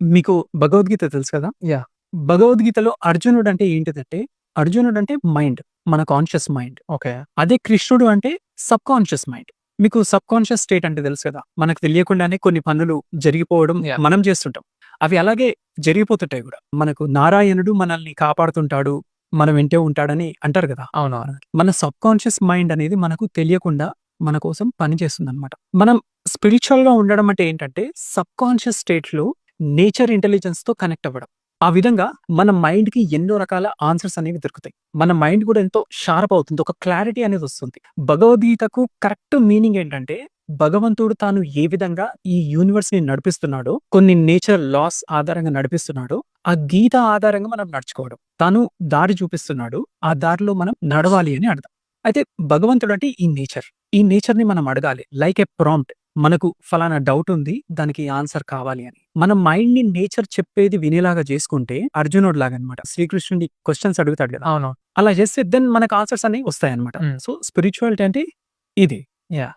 మీకు భగవద్గీత తెలుసు కదా? Yeah. భగవద్గీతలో అర్జునుడు అంటే ఏంటిదంటే అర్జునుడు అంటే మైండ్ మన కాన్షియస్ మైండ్. ఓకే. అదే కృష్ణుడు అంటే సబ్ కాన్షియస్ మైండ్. మీకు సబ్ కాన్షియస్ స్టేట్ అంటే తెలుసు కదా? మనకు తెలియకుండానే కొన్ని పనులు జరిగిపోవడం. మనం చేస్తుంటాం. అవి అలాగే జరిగిపోతుంటాయి కూడా. మనకు నారాయణుడు మనల్ని కాపాడుతుంటాడు మనం వెంటే ఉంటాడని అంటారు కదా? అవును మన సబ్ కాన్షియస్ మైండ్ అనేది మనకు తెలియకుండా మన కోసం పనిచేస్తుంది అనమాట మనం స్పిరిచువల్గా ఉండడం అంటే ఏంటంటే సబ్ కాన్షియస్ స్టేట్లో నేచర్ ఇంటెలిజెన్స్తో కనెక్ట్ అవ్వడం. ఆ విధంగా మన మైండ్కి ఎన్నో రకాల ఆన్సర్స్ అనేవి దొరుకుతాయి. మన మైండ్ కూడా ఎంతో షార్ప్ అవుతుంది. ఒక క్లారిటీ అనేది వస్తుంది. భగవద్గీతకు కరెక్ట్ మీనింగ్ ఏంటంటే భగవంతుడు తాను ఏ విధంగా ఈ యూనివర్స్ని నడిపిస్తున్నాడో కొన్ని నేచర్ లాస్ ఆధారంగా నడిపిస్తున్నాడో ఆ గీత ఆధారంగా మనం నడుచుకోవడం. తాను దారి చూపిస్తున్నాడు. ఆ దారిలో మనం నడవాలి అని అర్థం. అయితే భగవంతుడు అంటే ఈ నేచర్. ఈ నేచర్ని మనం అడగాలి. Like a prompt. మనకు ఫలానా డౌట్ ఉంది దానికి ఆన్సర్ కావాలి అని. మన మైండ్ని నేచర్ చెప్పేది వినేలాగా చేసుకుంటే అర్జునుడు లాగా అనమాట శ్రీకృష్ణుడి క్వశ్చన్స్ అడుగుతాడు కదా. అవును అలా చేస్తే దెన్ మనకు ఆన్సర్స్ అనేవి వస్తాయి అనమాట. సో స్పిరిచువాలిటీ అంటే ఇది. Yeah.